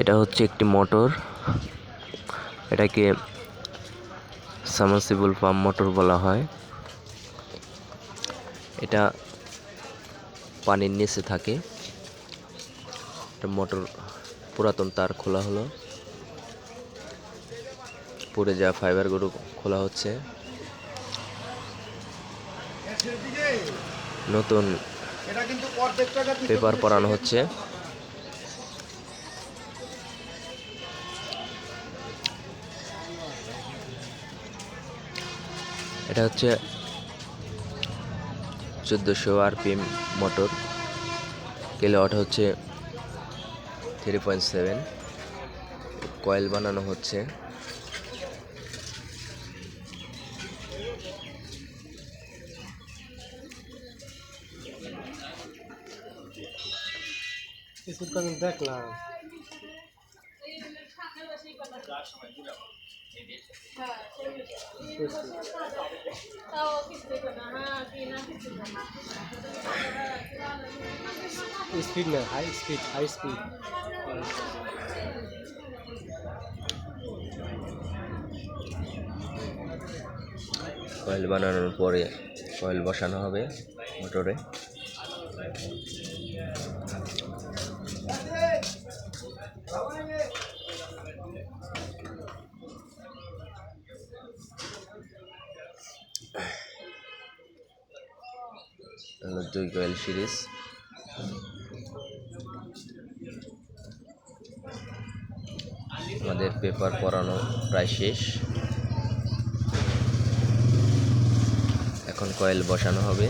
এটা হচ্ছে একটি মোটর। এটাকে সামাসিবল পাম্প মোটর বলা হয়। এটা পানির নিচে থাকে। মোটর পুরাতন তার খোলা হলো। পড়ে যাওয়া ফাইবারগুলো খোলা হচ্ছে। নতুন পেপার পরানো হচ্ছে। এটা হচ্ছে চোদ্দোশো আরপিএম মোটর। কিলোওয়াট হচ্ছে থ্রি পয়েন্ট সেভেন। কয়েল বানানো হচ্ছে। দেখলাম। স্পিড না high speed high speed coil বানানোর পরে কয়েল বসানো হবে মোটরে হলো দুই কয়েল সিরিজ। আমাদের পেপার পড়ানো প্রায় শেষ। এখন কয়েল বসানো হবে।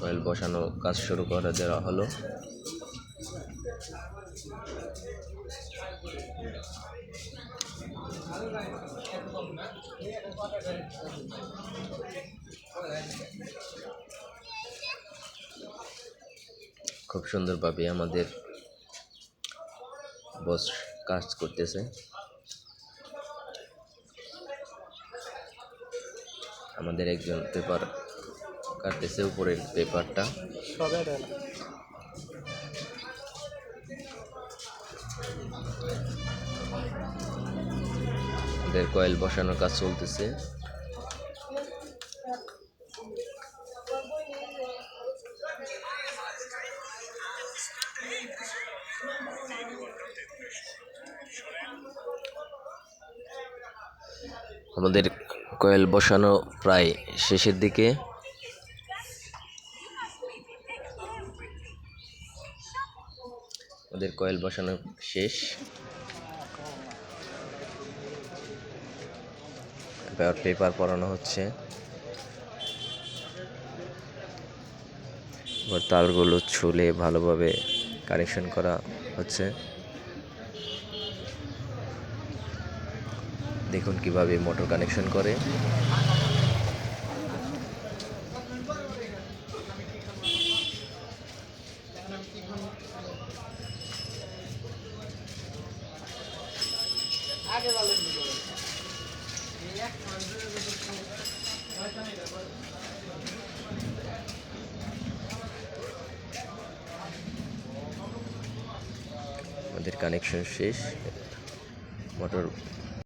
কয়েল বসানো কাজ শুরু করে দেওয়া হলো। খুব সুন্দরভাবে আমাদের বস কাজ করতেছে। আমাদের একজন পেপার কাটতেছে উপরের পেপারটা সবে দেন আমাদের কয়েল বসানোর কাজ চলতেছে। আমাদের কয়েল বসানো প্রায় শেষের দিকে। আমাদের কয়েল বসানো শেষ। পেপার পরানো হচ্ছে। এবার তারগুলো ছুলে ভালোভাবে কানেকশন করা হচ্ছে। দেখুন কীভাবে মোটর কানেকশন করে। আমাদের কানেকশন শেষ। মোটর